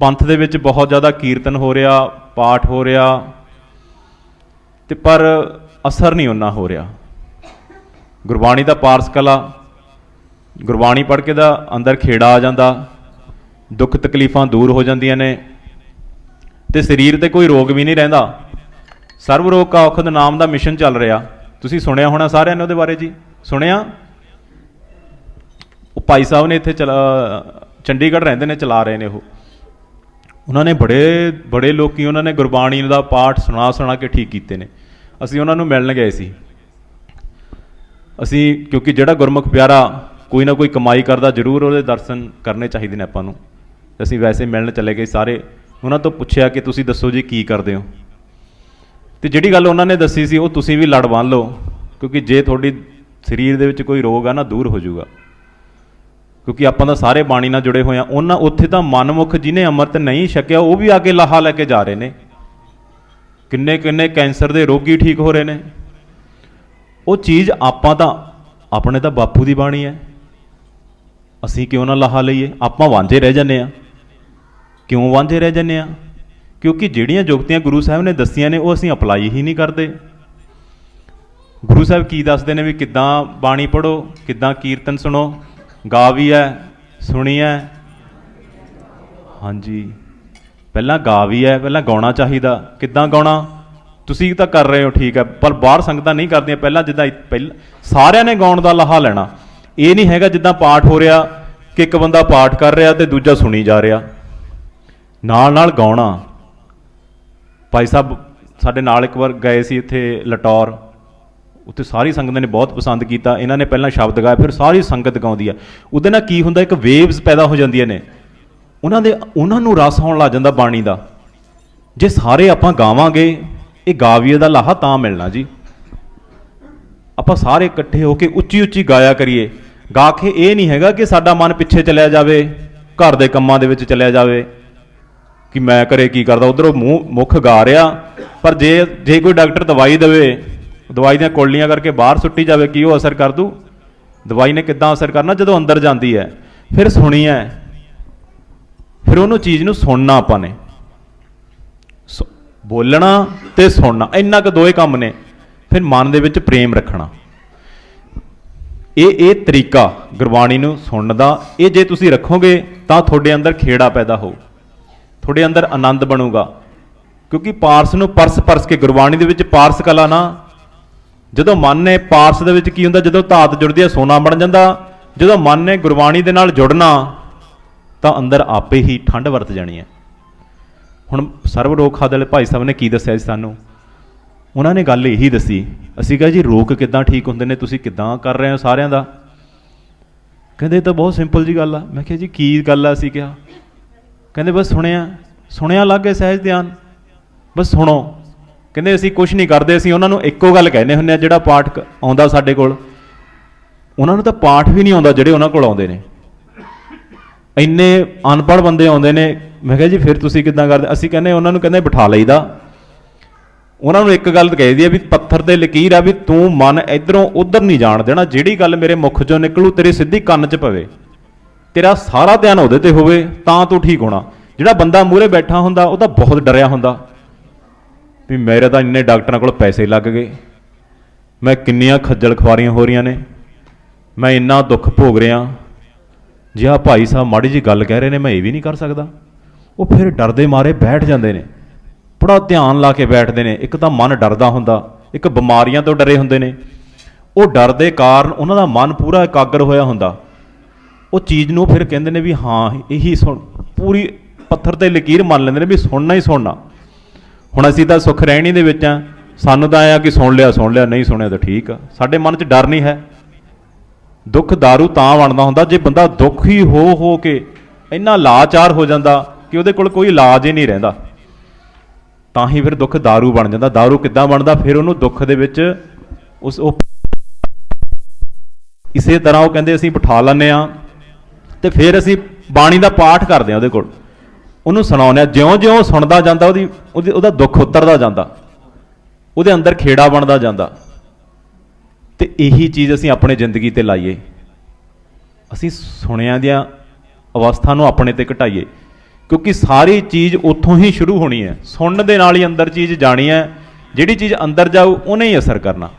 ਪੰਥ ਦੇ ਵਿੱਚ ਬਹੁਤ ਜ਼ਿਆਦਾ ਕੀਰਤਨ ਹੋ ਰਿਹਾ, ਪਾਠ ਹੋ ਰਿਹਾ, ਤੇ ਪਰ ਅਸਰ ਨਹੀਂ ਉਹਨਾਂ ਹੋ ਰਿਹਾ। ਗੁਰਬਾਣੀ ਦਾ ਪਾਰਸ ਕਲਾ, ਗੁਰਬਾਣੀ ਪੜ੍ਹ ਕੇ ਦਾ ਅੰਦਰ ਖੇੜਾ ਆ ਜਾਂਦਾ, ਦੁੱਖ ਤਕਲੀਫਾਂ ਦੂਰ ਹੋ ਜਾਂਦੀਆਂ ਨੇ, ਤੇ ਸਰੀਰ ਤੇ ਕੋਈ ਰੋਗ ਵੀ ਨਹੀਂ ਰਹਿੰਦਾ। ਸਰਵ ਰੋਗ ਕਾ ਔਖਦ ਨਾਮ ਦਾ ਮਿਸ਼ਨ ਚੱਲ ਰਿਹਾ। ਤੁਸੀਂ ਸੁਣਿਆ ਹੋਣਾ ਸਾਰਿਆਂ ਨੇ ਉਹਦੇ ਬਾਰੇ ਜੀ? ਸੁਣਿਆ? ਉਹ ਭਾਈ ਸਾਹਿਬ ਨੇ ਇੱਥੇ ਚਲਾ, ਚੰਡੀਗੜ੍ਹ ਰਹਿੰਦੇ ਨੇ, ਚਲਾ ਰਹੇ ਨੇ ਉਹ। ਉਹਨਾਂ ਨੇ ਬੜੇ ਬੜੇ ਲੋਕੀ ਉਹਨਾਂ ਨੇ ਗੁਰਬਾਣੀ ਦਾ ਪਾਠ ਸੁਣਾ ਸੁਣਾ ਕੇ ਠੀਕ ਕੀਤੇ ਨੇ। ਅਸੀਂ ਉਹਨਾਂ ਨੂੰ ਮਿਲਣ ਗਏ ਸੀ। ਅਸੀਂ, ਕਿਉਂਕਿ ਜਿਹੜਾ ਗੁਰਮੁਖ ਪਿਆਰਾ ਕੋਈ ਨਾ ਕੋਈ ਕਮਾਈ ਕਰਦਾ, ਜ਼ਰੂਰ ਉਹਦੇ ਦਰਸ਼ਨ ਕਰਨੇ ਚਾਹੀਦੇ ਨੇ ਆਪਾਂ ਨੂੰ। ਅਸੀਂ ਵੈਸੇ ਮਿਲਣ ਚਲੇ ਗਏ ਸਾਰੇ। ਉਹਨਾਂ ਤੋਂ ਪੁੱਛਿਆ ਕਿ ਤੁਸੀਂ ਦੱਸੋ ਜੀ ਕੀ ਕਰਦੇ ਹੋ? ਤੇ ਜਿਹੜੀ ਗੱਲ ਉਹਨਾਂ ਨੇ ਦੱਸੀ ਸੀ, ਉਹ ਤੁਸੀਂ ਵੀ ਲੜ ਬੰਨ ਲਓ, ਕਿਉਂਕਿ ਜੇ ਤੁਹਾਡੀ ਸਰੀਰ ਦੇ ਵਿੱਚ ਕੋਈ ਰੋਗ ਆ ਨਾ, ਦੂਰ ਹੋ ਜਾਊਗਾ। ਕਿਉਂਕਿ ਆਪਾਂ ਤਾਂ ਸਾਰੇ ਬਾਣੀ ਨਾਲ ਜੁੜੇ ਹੋਏ ਆ, ਉਹਨਾਂ ਉੱਥੇ ਤਾਂ ਮਨਮੁਖ ਜਿਹਨੇ ਅੰਮ੍ਰਿਤ ਨਹੀਂ ਛਕਿਆ, ਉਹ ਵੀ ਅੱਗੇ ਲਾਹਾ ਲੈ ਕੇ ਜਾ ਰਹੇ ਨੇ। ਕਿੰਨੇ ਕਿੰਨੇ ਕੈਂਸਰ ਦੇ ਰੋਗੀ ਠੀਕ ਹੋ ਰਹੇ ਨੇ। ਉਹ ਚੀਜ਼ ਆਪਾਂ ਤਾਂ, ਆਪਣੇ ਤਾਂ ਬਾਪੂ ਦੀ ਬਾਣੀ ਹੈ। ਅਸੀਂ ਕਿਉਂ ਨਾ ਲਾਹਾ ਲਈਏ? ਆਪਾਂ ਵਾਂਝੇ ਰਹਿ ਜਾਂਦੇ ਆ। ਕਿਉਂ ਵਾਂਝੇ ਰਹਿ ਜਾਂਦੇ ਆ? ਕਿਉਂਕਿ ਜਿਹੜੀਆਂ ਜੁਗਤੀਆਂ ਗੁਰੂ ਸਾਹਿਬ ਨੇ ਦੱਸੀਆਂ ਨੇ, ਉਹ ਅਸੀਂ ਅਪਲਾਈ ਹੀ ਨਹੀਂ ਕਰਦੇ। ਗੁਰੂ ਸਾਹਿਬ ਕੀ ਦੱਸਦੇ ਨੇ ਵੀ ਕਿੱਦਾਂ ਬਾਣੀ ਪੜੋ ਕਿੱਦਾਂ ਕੀਰਤਨ ਸੁਣੋ ਗਾ ਵੀ ਹੈ ਸੁਣੀ ਹੈ ਹਾਂਜੀ। ਪਹਿਲਾਂ ਗਾ ਵੀ ਹੈ ਪਹਿਲਾਂ ਗਾਉਣਾ ਚਾਹੀਦਾ। ਕਿੱਦਾਂ ਗਾਉਣਾ? ਤੁਸੀਂ ਤਾਂ ਕਰ ਰਹੇ ਹੋ, ਠੀਕ ਹੈ ਪਰ ਬਾਹਰ ਸੰਗਤਾਂ ਨਹੀਂ ਕਰਦੀਆਂ। ਪਹਿਲਾਂ ਜਿੱਦਾਂ ਪਹਿਲਾਂ ਸਾਰਿਆਂ ਨੇ ਗਾਉਣ ਦਾ ਲਾਹਾ ਲੈਣਾ। ਇਹ ਨਹੀਂ ਹੈਗਾ ਜਿੱਦਾਂ ਪਾਠ ਹੋ ਰਿਹਾ ਕਿ ਇੱਕ ਬੰਦਾ ਪਾਠ ਕਰ ਰਿਹਾ ਤੇ ਦੂਜਾ ਸੁਣੀ ਜਾ ਰਿਹਾ। ਨਾਲ ਨਾਲ ਗਾਉਣਾ। ਭਾਈ ਸਾਹਿਬ, ਸਾਡੇ ਨਾਲ ਇੱਕ ਵਾਰ ਗਏ ਸੀ ਇੱਥੇ ਲਟੌਰ। ਉੱਥੇ ਸਾਰੀ ਸੰਗਤ ਨੇ ਬਹੁਤ ਪਸੰਦ ਕੀਤਾ, ਇਹਨਾਂ ਨੇ ਪਹਿਲਾਂ ਸ਼ਬਦ ਗਾਏ ਫਿਰ ਸਾਰੀ ਸੰਗਤ ਗਾਉਂਦੀ ਆ। ਉਹਦੇ ਨਾਲ ਕੀ ਹੁੰਦਾ, ਇੱਕ ਵੇਵਸ ਪੈਦਾ ਹੋ ਜਾਂਦੀਆਂ ਨੇ। ਉਹਨਾਂ ਦੇ, ਉਹਨਾਂ ਨੂੰ ਰਸ ਆਉਣ ਲੱਗ ਜਾਂਦਾ ਬਾਣੀ ਦਾ। ਜੇ ਸਾਰੇ ਆਪਾਂ ਗਾਵਾਂਗੇ, ਇਹ ਗਾਵੀਏ ਦਾ ਲਾਹਾ ਤਾਂ ਮਿਲਣਾ ਜੀ। ਆਪਾਂ ਸਾਰੇ ਇਕੱਠੇ ਹੋ ਕੇ ਉੱਚੀ ਉੱਚੀ ਗਾਇਆ ਕਰੀਏ। ਗਾ ਕੇ ਇਹ ਨਹੀਂ ਹੈਗਾ ਕਿ ਸਾਡਾ ਮਨ ਪਿੱਛੇ ਚਲਿਆ ਜਾਵੇ, ਘਰ ਦੇ ਕੰਮਾਂ ਦੇ ਵਿੱਚ ਚਲਿਆ ਜਾਵੇ। ਕਿ ਮੈਂ ਘਰੇ ਕੀ ਕਰਦਾ, ਉਧਰੋਂ ਮੂੰਹ ਮੁਖ ਗਾ ਰਿਹਾ, ਪਰ ਜੇ ਜੇ ਕੋਈ ਡਾਕਟਰ ਦਵਾਈ ਦੇਵੇ ਦਵਾਈ ਦੀਆਂ ਕੋਲੀਆਂ ਕਰਕੇ ਬਾਹਰ ਸੁੱਟੀ ਜਾਵੇ, ਕੀ ਉਹ ਅਸਰ ਕਰ ਦੂ? ਦਵਾਈ ਨੇ ਕਿੱਦਾਂ ਅਸਰ ਕਰਨਾ? ਜਦੋਂ ਅੰਦਰ ਜਾਂਦੀ ਹੈ, ਫਿਰ ਸੁਣੀ ਹੈ। ਫਿਰ ਉਹਨੂੰ ਚੀਜ਼ ਨੂੰ ਸੁਣਨਾ ਆਪਾਂ ਨੇ। ਸੁ- ਬੋਲਣਾ ਤੇ ਸੁਣਨਾ, ਇੰਨਾ ਕੁ ਦੋਏ ਕੰਮ ਨੇ। ਫਿਰ ਮਨ ਦੇ ਵਿੱਚ ਪ੍ਰੇਮ ਰੱਖਣਾ। ਇਹ ਇਹ ਤਰੀਕਾ ਗੁਰਬਾਣੀ ਨੂੰ ਸੁਣਨ ਦਾ, ਇਹ ਜੇ ਤੁਸੀਂ ਰੱਖੋਗੇ, ਤਾਂ ਤੁਹਾਡੇ ਅੰਦਰ ਖੇੜਾ ਪੈਦਾ ਹੋਊ। ਤੁਹਾਡੇ ਅੰਦਰ ਆਨੰਦ ਬਣੂਗਾ। ਕਿਉਂਕਿ ਪਾਰਸ ਨੂੰ ਪਰਸ ਪਰਸ ਕੇ ਗੁਰਬਾਣੀ ਦੇ ਵਿੱਚ ਪਾਰਸ ਕਲਾ ਨਾ ਜਦੋਂ ਮਨ ਨੇ ਪਾਰਸ ਦੇ ਵਿੱਚ ਕੀ ਹੁੰਦਾ? ਜਦੋਂ ਧਾਤ ਜੁੜਦੀ ਹੈ, ਸੋਨਾ ਬਣ ਜਾਂਦਾ। ਜਦੋਂ ਮਨ ਨੇ ਗੁਰਬਾਣੀ ਦੇ ਨਾਲ ਜੁੜਨਾ, ਤਾਂ ਅੰਦਰ ਆਪੇ ਹੀ ਠੰਡ ਵਰਤ ਜਾਣੀ ਹੈ। ਹੁਣ ਸਰਵ ਰੋਗ ਖਾਦ ਵਾਲੇ ਭਾਈ ਸਾਹਿਬ ਨੇ ਕੀ ਦੱਸਿਆ ਜੀ ਸਾਨੂੰ? ਉਹਨਾਂ ਨੇ ਗੱਲ ਇਹੀ ਦੱਸੀ। ਅਸੀਂ ਕਿਹਾ ਜੀ ਰੋਗ ਕਿੱਦਾਂ ਠੀਕ ਹੁੰਦੇ ਨੇ? ਤੁਸੀਂ ਕਿੱਦਾਂ ਕਰ ਰਹੇ ਹੋ ਸਾਰਿਆਂ ਦਾ? ਕਹਿੰਦੇ, ਇਹ ਤਾਂ ਬਹੁਤ ਸਿੰਪਲ ਜੀ ਗੱਲ ਆ। ਮੈਂ ਕਿਹਾ ਜੀ, ਕੀ ਗੱਲ ਆ ਅਸੀਂ ਕਿਹਾ? ਕਹਿੰਦੇ, ਬਸ ਸੁਣਿਆ। ਸੁਣਿਆ ਲੱਗ ਗਏ ਸਹਿਜ ਧਿਆਨ। ਬਸ ਸੁਣੋ। ਕਹਿੰਦੇ ਅਸੀਂ ਕੁਝ ਨਹੀਂ ਕਰਦੇ, ਅਸੀਂ ਉਹਨਾਂ ਨੂੰ ਇੱਕੋ ਗੱਲ ਕਹਿੰਦੇ ਹੁੰਦੇ ਆ ਜਿਹੜਾ ਪਾਠ ਆਉਂਦਾ ਸਾਡੇ ਕੋਲ। ਉਹਨਾਂ ਨੂੰ ਤਾਂ ਪਾਠ ਵੀ ਨਹੀਂ ਆਉਂਦਾ ਜਿਹੜੇ ਉਹਨਾਂ ਕੋਲ ਆਉਂਦੇ ਨੇ। ਇੰਨੇ ਅਨਪੜ੍ਹ ਬੰਦੇ ਆਉਂਦੇ ਨੇ। ਮੈਂ ਕਿਹਾ ਜੀ, ਫਿਰ ਤੁਸੀਂ ਕਿੱਦਾਂ ਕਰਦੇ? ਅਸੀਂ ਕਹਿੰਦੇ, ਉਹਨਾਂ ਨੂੰ ਕਹਿੰਦੇ ਬਿਠਾ ਲਈਦਾ। ਉਹਨਾਂ ਨੂੰ ਇੱਕ ਗੱਲ ਕਹਿ ਆ ਵੀ ਪੱਥਰ ਤੇ ਲਕੀਰ ਆ ਵੀ ਤੂੰ ਮਨ ਇਧਰੋਂ ਉਧਰ ਨਹੀਂ ਜਾਣ ਦੇਣਾ। ਜਿਹੜੀ ਗੱਲ ਮੇਰੇ ਮੁਖ ਚੋਂ ਨਿਕਲੂ, ਤੇਰੇ ਸਿੱਧੀ ਕੰਨ 'ਚ ਪਵੇ। ਤੇਰਾ ਸਾਰਾ ਧਿਆਨ ਉਹਦੇ ਤੇ ਹੋਵੇ, ਤਾਂ ਤੂੰ ਠੀਕ ਹੋਣਾ। ਜਿਹੜਾ ਬੰਦਾ ਮੂਹਰੇ ਬੈਠਾ ਹੁੰਦਾ, ਉਹ ਤਾਂ ਬਹੁਤ ਡਰਿਆ ਹੁੰਦਾ। ਵੀ ਮੇਰੇ ਤਾਂ ਇੰਨੇ ਡਾਕਟਰਾਂ ਕੋਲ ਪੈਸੇ ਲੱਗ ਗਏ। ਮੈਂ ਕਿੰਨੀਆਂ ਖੱਜਲ ਖਵਾਰੀਆਂ ਹੋ ਰਹੀਆਂ ਨੇ। ਮੈਂ ਇੰਨਾ ਦੁੱਖ ਭੋਗ ਰਿਹਾ। ਜੇ ਆ ਭਾਈ ਸਾਹਿਬ ਮਾੜੀ ਜੀ ਗੱਲ ਕਹਿ ਰਹੇ ਨੇ, ਮੈਂ ਇਹ ਵੀ ਨਹੀਂ ਕਰ ਸਕਦਾ। ਉਹ ਫਿਰ ਡਰਦੇ ਮਾਰੇ ਬੈਠ ਜਾਂਦੇ ਨੇ। ਬੜਾ ਧਿਆਨ ਲਾ ਕੇ ਬੈਠਦੇ ਨੇ। ਇੱਕ ਤਾਂ ਮਨ ਡਰਦਾ ਹੁੰਦਾ। ਇੱਕ ਬਿਮਾਰੀਆਂ ਤੋਂ ਡਰੇ ਹੁੰਦੇ ਨੇ। ਉਹ ਡਰ ਦੇ ਕਾਰਨ ਉਹਨਾਂ ਦਾ ਮਨ ਪੂਰਾ ਇਕਾਗਰ ਹੋਇਆ ਹੁੰਦਾ। ਉਹ ਚੀਜ਼ ਨੂੰ ਫਿਰ ਕਹਿੰਦੇ ਨੇ ਵੀ ਹਾਂ, ਇਹੀ ਸੁਣ। ਪੂਰੀ ਪੱਥਰ ਤੇ ਲਕੀਰ ਮੰਨ ਲੈਂਦੇ ਨੇ ਵੀ ਸੁਣਨਾ ਹੀ ਸੁਣਨਾ। ਹੁਣ ਅਸੀਂ ਤਾਂ ਸੁਖ ਰਹਿਣੀ ਦੇ ਵਿੱਚ ਆ ਸਾਨੂੰ ਤਾਂ ਆਇਆ ਕਿ ਸੁਣ ਲਿਆ ਸੁਣ ਲਿਆ ਨਹੀਂ ਸੁਣਿਆ ਤਾਂ ਠੀਕ ਆ ਸਾਡੇ ਮਨ 'ਚ ਡਰ ਨਹੀਂ ਹੈ ਦੁੱਖ दारू ਤਾਂ ਬਣਦਾ ਹੁੰਦਾ ਜੇ ਬੰਦਾ ਦੁਖੀ ਹੋ ਹੋ ਕੇ ਇੰਨਾ ਲਾਚਾਰ ਹੋ ਜਾਂਦਾ ਕਿ ਉਹਦੇ ਕੋਲ ਕੋਈ ਇਲਾਜ ਹੀ ਨਹੀਂ ਰਹਿੰਦਾ ਤਾਂ ਹੀ ਫਿਰ ਦੁੱਖ दारू ਬਣ ਜਾਂਦਾ दारू ਕਿੱਦਾਂ ਬਣਦਾ ਫਿਰ ਉਹਨੂੰ ਦੁੱਖ ਦੇ ਵਿੱਚ ਉਸ ਉਹ ਇਸੇ ਤਰ੍ਹਾਂ ਉਹ ਕਹਿੰਦੇ ਅਸੀਂ ਬਿਠਾ ਲੈਂਦੇ ਆ ਤੇ ਫਿਰ ਅਸੀਂ ਬਾਣੀ ਦਾ ਪਾਠ ਕਰਦੇ ਆ ਉਹਦੇ ਕੋਲ ਉਹਨੂੰ ਸੁਣਾਉਂਦੇ ਆ ਜਿਉਂ-ਜਿਉਂ ਸੁਣਦਾ ਜਾਂਦਾ, ਉਹਦੀ ਉਹਦੀ- ਉਹਦਾ ਦੁੱਖ ਉਤਰਦਾ ਜਾਂਦਾ। ਉਹਦੇ ਅੰਦਰ ਖੇੜਾ ਬਣਦਾ ਜਾਂਦਾ। ਤੇ ਇਹੀ ਚੀਜ਼ ਅਸੀਂ ਆਪਣੇ ਜ਼ਿੰਦਗੀ ਤੇ ਲਾਈਏ। ਅਸੀਂ ਸੁਣਿਆ ਦੀਆਂ ਅਵਸਥਾ ਨੂੰ ਆਪਣੇ ਤੇ ਘਟਾਈਏ। ਕਿਉਂਕਿ ਸਾਰੀ ਚੀਜ਼ ਉੱਥੋਂ ਹੀ ਸ਼ੁਰੂ ਹੋਣੀ ਹੈ। ਸੁਣਨ ਦੇ ਨਾਲ ਹੀ ਅੰਦਰ ਚੀਜ਼ ਜਾਣੀ ਹੈ। ਜਿਹੜੀ ਚੀਜ਼ ਅੰਦਰ ਜਾਊ, ਉਹਨੇ ਹੀ ਅਸਰ ਕਰਨਾ।